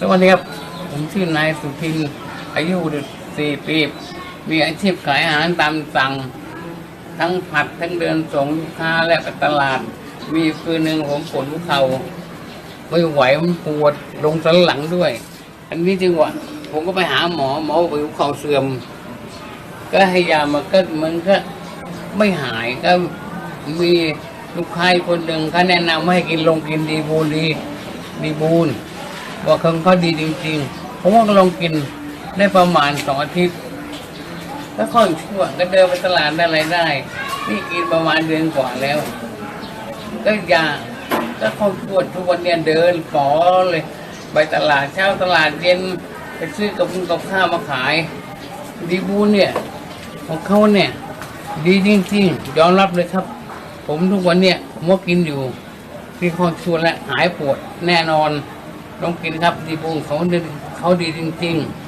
สวัสดีครับ ผมชื่อนายสุทิน อายุสี่ปี มีอาชีพขายอาหารตามสั่ง ทั้งผัดทั้งเดินส่งลูกค้าและไปตลาด มีคืนหนึ่งผมปวดหัวเข่าไม่ไหวมันปวดลงสันหลังด้วย อันนี้จึงว่าผมก็ไปหาหมอหมอบอกหัวเข่าเสื่อม ก็ให้ยามาก็มันก็ไม่หายก็มีลูกค้าอีกคนหนึ่งเขาแนะนำให้กินลงกินดีบูนดีดีบูน ว่าเขาเขาดีจริงๆผมว่าก็ลองกินได้ประมาณสองอาทิตย์ก็ค่อยชั่วก็เดินไปตลาดได้อะไรได้ นี่กินประมาณเดือนกว่าแล้ว ก็ยาก็ค่อยชั่วทุกวันเนี่ยเดินฝอเลย ไปตลาดเช้าตลาดเย็นไปซื้อกับกับข้าวมาขาย ดีบูนเนี่ยของเขาเนี่ย ดีจริงๆยอมรับเลยครับ ผมทุกวันเนี่ยผมก็กินอยู่ที่คอนชวนและหายปวดแน่นอน ต้องกินครับดีบูงเขาเขาดีจริง ๆ